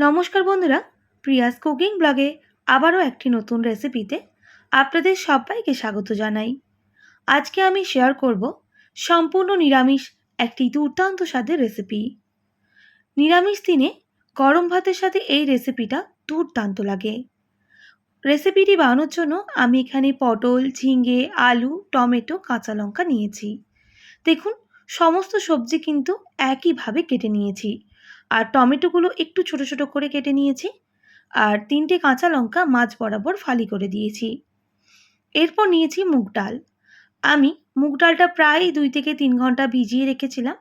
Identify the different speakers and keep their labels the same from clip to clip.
Speaker 1: নমস্কার বন্ধুরা, Prius cooking ব্লগে আবারও একটি নতুন রেসিপিতে আপনাদের সবাইকে স্বাগত জানাই। আজকে আমি শেয়ার করব সম্পূর্ণ নিরামিষ একটি দুর্দান্ত স্বাদের রেসিপি নিরামিষ দিনে গরম ভাতের সাথে এই রেসিপিটা দুর্দান্ত লাগে। রেসিপিটি বানানোর জন্য আমি এখানে পটল, ঝিঙে, আলু, টমেটো, কাঁচা লঙ্কা নিয়েছি। দেখুন, সমস্ত সবজি কিন্তু একইভাবে কেটে নিয়েছি। আর টমেটোগুলো একটু ছোট ছোট করে কেটে নিয়েছি। আর তিনটে কাঁচা লঙ্কা মাছ বরাবর ফালি করে দিয়েছি। এরপর নিয়েছি মুগ ডাল। আমি মুগ ডালটা প্রায় দুই থেকে তিন ঘণ্টা ভিজিয়ে রেখেছিলাম,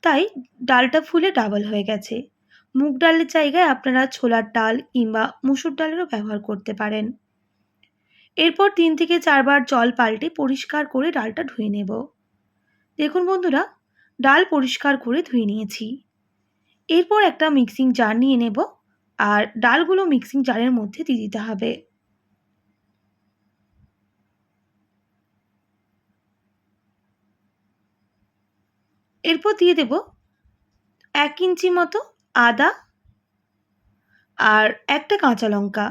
Speaker 1: তাই ডালটা ফুলে ডাবল হয়ে গেছে। মুগ ডালের জায়গায় আপনারা ছোলার ডাল কিংবা মুসুর ডালেরও ব্যবহার করতে পারেন। এরপর তিন থেকে চারবার জল পাল্টে পরিষ্কার করে ডালটা ধুয়ে নেব। দেখুন বন্ধুরা, ডাল পরিষ্কার করে ধুয়ে নিয়েছি। এরপর একটা মিক্সিং জার নিয়ে নেব আর ডালগুলো মিক্সিং জারের মধ্যে দিয়ে দিতে হবে। এরপর দিয়ে দেব এক ইঞ্চি মতো আদা আর একটা কাঁচা লঙ্কা।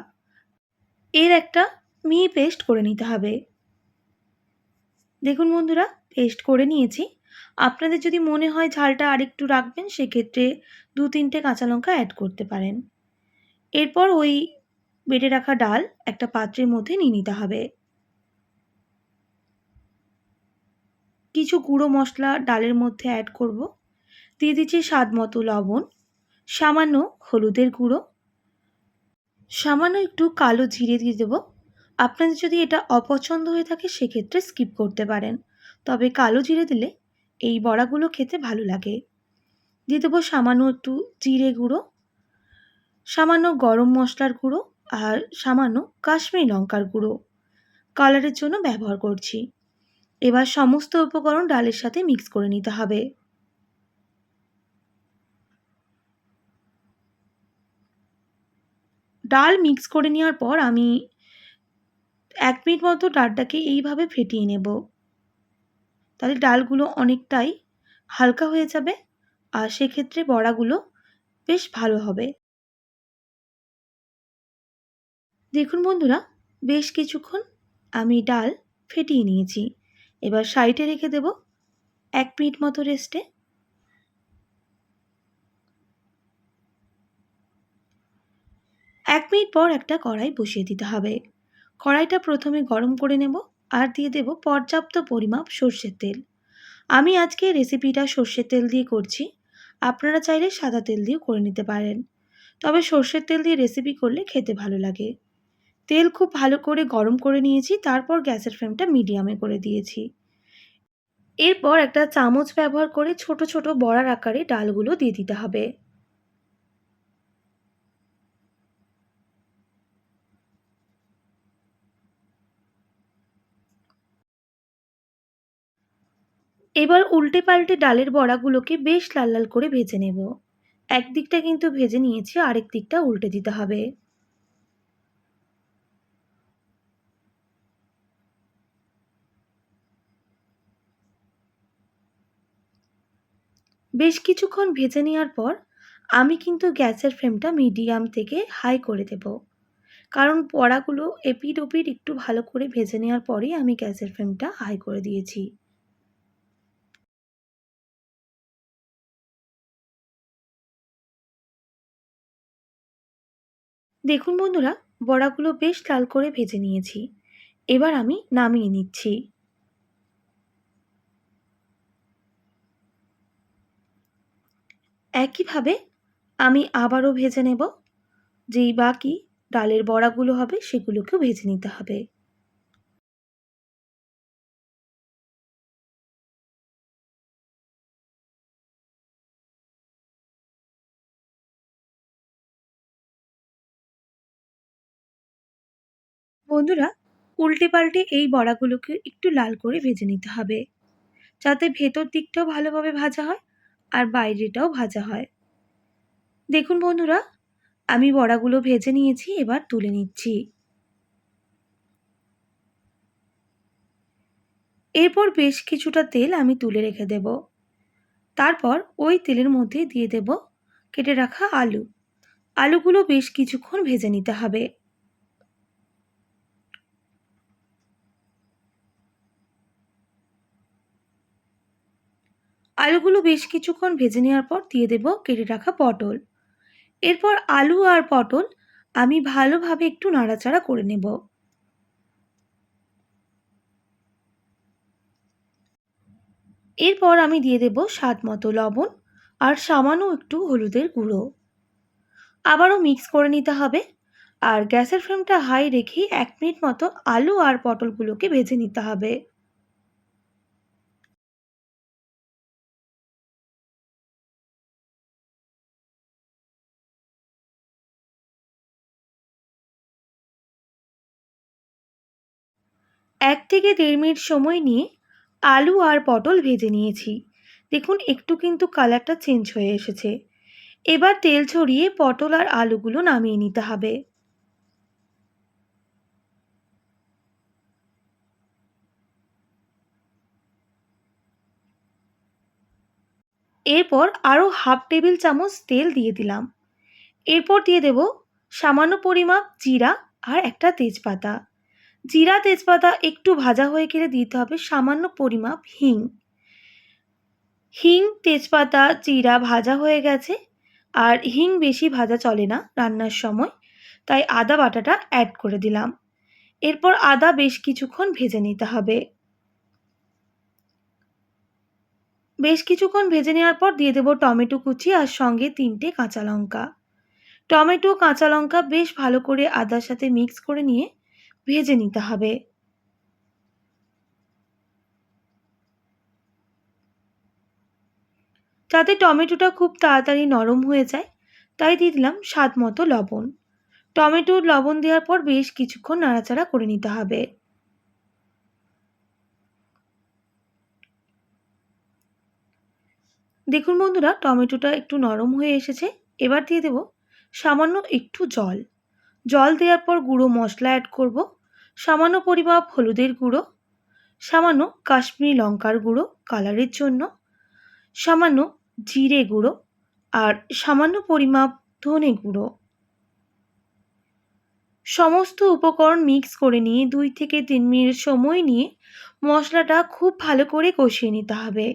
Speaker 1: এর একটা মিহি পেস্ট করে নিতে হবে। দেখুন বন্ধুরা পেস্ট করে নিয়েছি। আপনাদের যদি মনে হয় ঝালটা আরেকটু রাখবেন, সেক্ষেত্রে দু তিনটে কাঁচা লঙ্কা অ্যাড করতে পারেন। এরপর ওই বেটে রাখা ডাল একটা পাত্রের মধ্যে নিয়ে নিতে হবে। কিছু গুঁড়ো মশলা ডালের মধ্যে অ্যাড করব। দিয়ে দিচ্ছি স্বাদ মতো লবণ, সামান্য হলুদের গুঁড়ো। সামান্য একটু কালো জিরে দিয়ে দেবো। আপনাদের যদি এটা অপছন্দ হয়ে থাকে, সেক্ষেত্রে স্কিপ করতে পারেন। তবে কালো জিরে দিলে এই বড়াগুলো খেতে ভালো লাগে। দিয়ে দেবো সামান্য একটু জিরে গুঁড়ো, সামান্য গরম মশলার গুঁড়ো আর সামান্য কাশ্মীরি লঙ্কার গুঁড়ো। কালারের জন্য ব্যবহার করছি। এবার সমস্ত উপকরণ ডালের সাথে মিক্স করে নিতে হবে। ডাল মিক্স করে নেওয়ার পর আমি এক মিনিট মতো ডালটাকে এইভাবে ফেটিয়ে নেব। তাহলে ডালগুলো অনেকটাই হালকা হয়ে যাবে আর সেক্ষেত্রে বড়াগুলো বেশ ভালো হবে। দেখুন বন্ধুরা, বেশ কিছুক্ষণ আমি ডাল ফেটিয়ে নিয়েছি। এবার সাইডে রেখে দেব এক মিনিট মতো রেস্টে। এক মিনিট পর একটা কড়াই বসিয়ে দিতে হবে। কড়াইটা প্রথমে গরম করে নেব। আর দিয়ে দেব পর্যাপ্ত পরিমাপ সর্ষের তেল। আমি আজকে রেসিপিটা সর্ষের তেল দিয়ে করছি। আপনারা চাইলে সাদা তেল দিয়েও করে নিতে পারেন। তবে সর্ষের তেল দিয়ে রেসিপি করলে খেতে ভালো লাগে। তেল খুব ভালো করে গরম করে নিয়েছি, তারপর গ্যাসের ফ্লেমটা মিডিয়ামে করে দিয়েছি। এরপর একটা চামচ ব্যবহার করে ছোট ছোট বড়ার আকারে ডালগুলো দিয়ে দিতে হবে। এবার উল্টে পাল্টে ডালের বড়াগুলোকে বেশ লাল লাল করে ভেজে নেব। একদিকটা কিন্তু ভেজে নিয়েছি, আরেক দিকটা উল্টে দিতে হবে। বেশ কিছুক্ষণ ভেজে নেওয়ার পর আমি কিন্তু গ্যাসের ফ্লেমটা মিডিয়াম থেকে হাই করে দেব। কারণ বড়াগুলো এপিট ওপিট একটু ভালো করে ভেজে নেওয়ার পরেই আমি গ্যাসের ফ্লেমটা হাই করে দিয়েছি। দেখুন বন্ধুরা, বড়াগুলো বেশ লাল করে ভেজে নিয়েছি। এবার আমি নামিয়ে নিচ্ছি। একইভাবে আমি আবারও ভেজে নেব। যেই বাকি ডালের বড়াগুলো হবে, সেগুলোকেও ভেজে নিতে হবে। বন্ধুরা উল্টে পাল্টে এই বড়াগুলোকে একটু লাল করে ভেজে নিতে হবে। যাতে ভেতর দিকটাও ভালোভাবে ভাজা হয় আর বাইরেটাও ভাজা হয়। দেখুন বন্ধুরা, আমি বড়াগুলো ভেজে নিয়েছি, এবার তুলে নিচ্ছি। এরপর বেশ কিছুটা তেল আমি তুলে রেখে দেব। তারপর ওই তেলের মধ্যে দিয়ে দেব কেটে রাখা আলু। আলুগুলো বেশ কিছুক্ষণ ভেজে নিতে হবে। আলুগুলো বেশ কিছুক্ষণ ভেজে নেওয়ার পর দিয়ে দেব কেটে রাখা পটল। এরপর আলু আর পটল আমি ভালোভাবে একটু নাড়াচাড়া করে নেব। এরপর আমি দিয়ে দেব স্বাদ মতো লবণ আর সামান্য একটু হলুদের গুঁড়ো। আবারও মিক্স করে নিতে হবে আর গ্যাসের ফ্লেমটা হাই রেখেই এক মিনিট মতো আলু আর পটলগুলোকে ভেজে নিতে হবে। এক থেকে দেড় মিনিট সময় নিয়ে আলু আর পটল ভেজে নিয়েছি। দেখুন, একটু কিন্তু কালারটা চেঞ্জ হয়ে এসেছে। এবার তেল ছড়িয়ে পটল আর আলুগুলো নামিয়ে নিতে হবে। এরপর আরও হাফ টেবিল চামচ তেল দিয়ে দিলাম। এরপর দিয়ে দেব সামান্য পরিমাপ জিরা আর একটা তেজপাতা। জিরা তেজপাতা একটু ভাজা হয়ে গেলে দিতে হবে সামান্য পরিমাপ হিং। হিং, তেজপাতা, জিরা ভাজা হয়ে গেছে। আর হিং বেশি ভাজা চলে না রান্নার সময়, তাই আদা বাটাটা অ্যাড করে দিলাম। এরপর আদা বেশ কিছুক্ষণ ভেজে নিতে হবে। বেশ কিছুক্ষণ ভেজে নেওয়ার পর দিয়ে দেবো টমেটো কুচি আর সঙ্গে তিনটে কাঁচা লঙ্কা। টমেটো, কাঁচা লঙ্কা বেশ ভালো করে আদার সাথে মিক্স করে নিয়ে ভেজে নিতে হবে। যাতে টমেটোটা খুব তাড়াতাড়ি নরম হয়ে যায়, তাই দিয়ে দিলাম স্বাদ মতো লবণ। টমেটোর লবণ দেওয়ার পর বেশ কিছুক্ষণ নাড়াচাড়া করে নিতে হবে। দেখুন বন্ধুরা, টমেটোটা একটু নরম হয়ে এসেছে। এবার দিয়ে দেব সামান্য একটু জল। জল দেওয়ার পর গুঁড়ো মশলা অ্যাড করব। সামান্য পরিমাপ হলুদের গুঁড়ো, সামান্য কাশ্মীরি লঙ্কার গুঁড়ো কালারের জন্য, সামান্য জিরে গুঁড়ো আর সামান্য পরিমাপ ধনে গুঁড়ো। সমস্ত উপকরণ মিক্স করে নিয়ে দুই থেকে তিন মিনিট সময় নিয়ে মশলাটা খুব ভালো করে কষিয়ে নিতে হবে।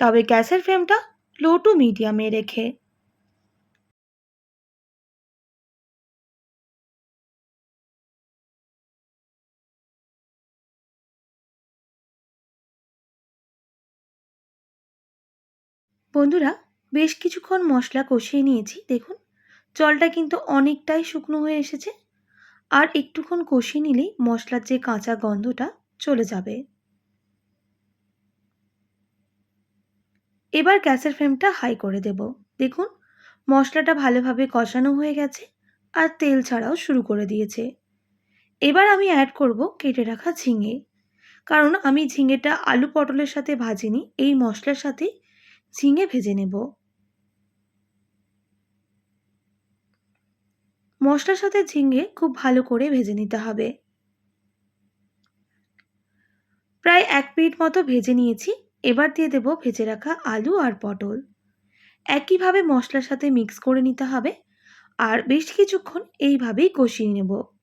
Speaker 1: তবে গ্যাসের ফ্লেমটা লো টু মিডিয়ামে রেখে বন্ধুরা, বেশ কিছুক্ষণ মশলা কষিয়ে নিয়েছি, দেখুন। জলটা কিন্তু অনেকটাই শুকনো হয়ে এসেছে। আর একটুক্ষণ কষিয়ে নিলেই মশলার যে কাঁচা গন্ধটা চলে যাবে। এবার গ্যাসের ফ্লেমটা হাই করে দেব। দেখুন, মশলাটা ভালোভাবে কষানো হয়ে গেছে আর তেল ছাড়াও শুরু করে দিয়েছে। এবার আমি অ্যাড করব কেটে রাখা ঝিঙে। কারণ আমি ঝিঙেটা আলু পটলের সাথে ভাজিনি, এই মশলার সাথে ঝিঙে ভেজে নেব। মশলার সাথে ঝিঙে খুব ভালো করে ভেজে নিতে হবে। প্রায় এক মিনিট মতো ভেজে নিয়েছি। এবার দিয়ে দেব ভেজে রাখা আলু আর পটল। একইভাবে মশলার সাথে মিক্স করে নিতে হবে। আর বেশ কিছুক্ষণ এইভাবেই কষিয়ে নেব।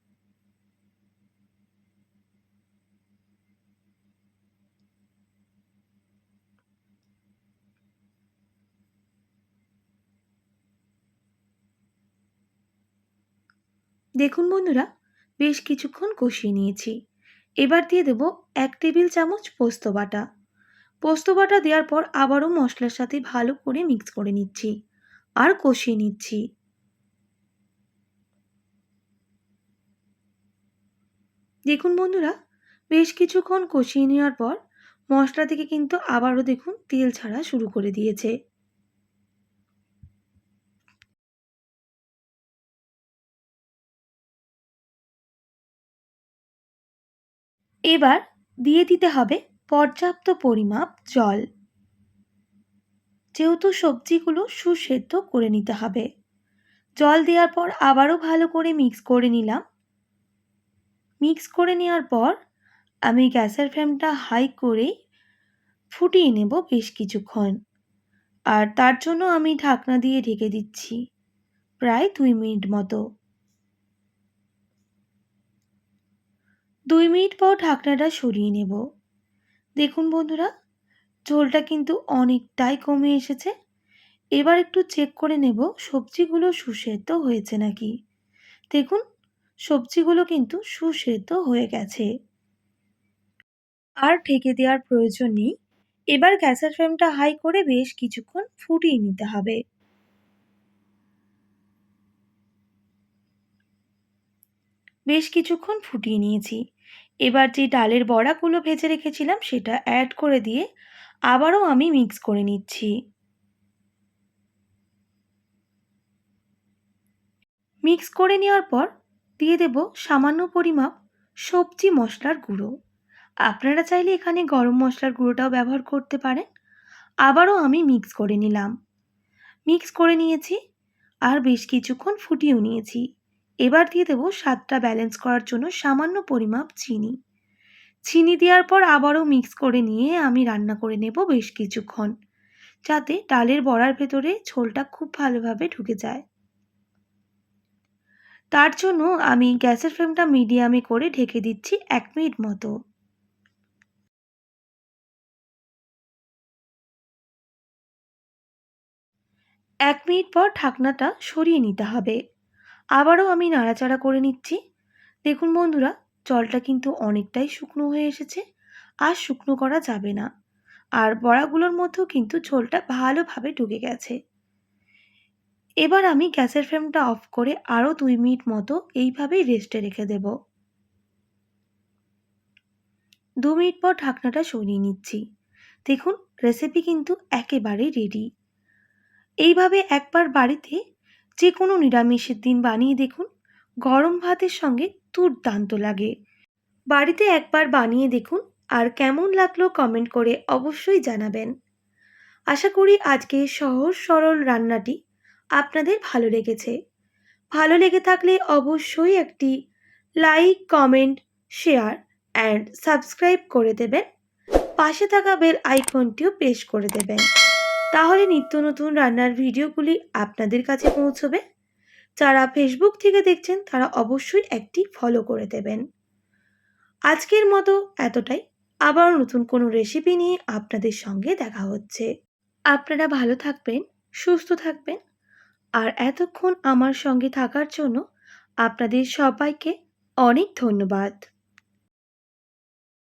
Speaker 1: দেখুন বন্ধুরা, বেশ কিছুক্ষণ কষিয়ে নিয়েছি। এবার দিয়ে দেব এক টেবিল চামচ পোস্ত বাটা। পোস্ত বাটা দেওয়ার পর আবারও মশলার সাথে ভালো করে মিক্স করে নিচ্ছি আর কষিয়ে নিচ্ছি। দেখুন বন্ধুরা, বেশ কিছুক্ষণ কষিয়ে নেওয়ার পর মশলা থেকে কিন্তু আবারও দেখুন তেল ছাড়া শুরু করে দিয়েছে। এবার দিয়ে দিতে হবে পর্যাপ্ত পরিমাপ জল। যেহেতু সবজিগুলো সুসেদ্ধ করে নিতে হবে। জল দেওয়ার পর আবারও ভালো করে মিক্স করে নিলাম। মিক্স করে নেওয়ার পর আমি গ্যাসের ফ্লেমটা হাই করে ফুটিয়ে নেব বেশ কিছুক্ষণ। আর তার জন্য আমি ঢাকনা দিয়ে ঢেকে দিচ্ছি, প্রায় দুই মিনিট মতো। দুই মিনিট পর ঢাকনাটা সরিয়ে নেব। দেখুন বন্ধুরা, ঝোলটা কিন্তু অনেকটাই কমে এসেছে। এবার একটু চেক করে নেব, সবজিগুলো সুসেদ্ধ হয়েছে নাকি? দেখুন, সবজিগুলো কিন্তু সুসেদ্ধ হয়ে গেছে। আর ঢেকে দেওয়ার প্রয়োজন নেই। এবার গ্যাসের ফ্লেমটা হাই করে বেশ কিছুক্ষণ ফুটিয়ে নিতে হবে। বেশ কিছুক্ষণ ফুটিয়ে নিয়েছি। এবার যে ডালের বড়াগুলো ভেজে রেখেছিলাম সেটা অ্যাড করে দিয়ে আবারও আমি মিক্স করে নিচ্ছি। মিক্স করে নেওয়ার পর দিয়ে দেব সামান্য পরিমাপ সবজি মশলার গুঁড়ো। আপনারা চাইলে এখানে গরম মশলার গুঁড়োটাও ব্যবহার করতে পারেন। আবারও আমি মিক্স করে নিলাম। মিক্স করে নিয়েছি আর বেশ কিছুক্ষণ ফুটিয়েও নিয়েছি। এবার দিয়ে দেবো স্বাদটা ব্যালেন্স করার জন্য সামান্য পরিমাপ চিনি। চিনি দেওয়ার পর আবারও মিক্স করে নিয়ে আমি রান্না করে নেব বেশ কিছুক্ষণ, যাতে ডালের বড়ার ভেতরে ঝোলটা খুব ভালোভাবে ঢুকে যায়। তার জন্য আমি গ্যাসের ফ্লেমটা মিডিয়ামে করে ঢেকে দিচ্ছি এক মিনিট মতো। এক মিনিট পর ঢাকনাটা সরিয়ে নিতে হবে। আবারও আমি নাড়াচাড়া করে নিচ্ছি। দেখুন বন্ধুরা, জলটা কিন্তু অনেকটাই শুকনো হয়ে এসেছে, আর শুকনো করা যাবে না। আর বড়াগুলোর মধ্যেও কিন্তু ঝোলটা ভালোভাবে ঢুকে গেছে। এবার আমি গ্যাসের ফ্লেমটা অফ করে আরও দুই মিনিট মতো এইভাবেই রেস্টে রেখে দেব। দু মিনিট পর ঢাকনাটা সরিয়ে নিচ্ছি। দেখুন রেসিপি কিন্তু একেবারেই রেডি এইভাবে একবার বাড়িতে যে কোনো নিরামিষের দিন বানিয়ে দেখুন। গরম ভাতের সঙ্গে দুর্দান্ত লাগে। বাড়িতে একবার বানিয়ে দেখুন আর কেমন লাগল কমেন্ট করে অবশ্যই জানাবেন। আশা করি আজকে সহজ সরল রান্নাটি আপনাদের ভালো লেগেছে। ভালো লেগে থাকলে অবশ্যই একটি like comment share and subscribe করে দেবেন। পাশে থাকা বেল আইকনটিও পেশ করে দেবেন। তাহলে নিত্য নতুন রান্নার ভিডিওগুলি আপনাদের কাছে পৌঁছবে। যারা ফেসবুক থেকে দেখছেন, তারা অবশ্যই একটি ফলো করে দেবেন। আজকের মতো এতটাই। আবার নতুন কোনো রেসিপি নিয়ে আপনাদের সঙ্গে দেখা হচ্ছে। আপনারা ভালো থাকবেন, সুস্থ থাকবেন। আর এতক্ষণ আমার সঙ্গে থাকার জন্য আপনাদের সবাইকে অনেক ধন্যবাদ।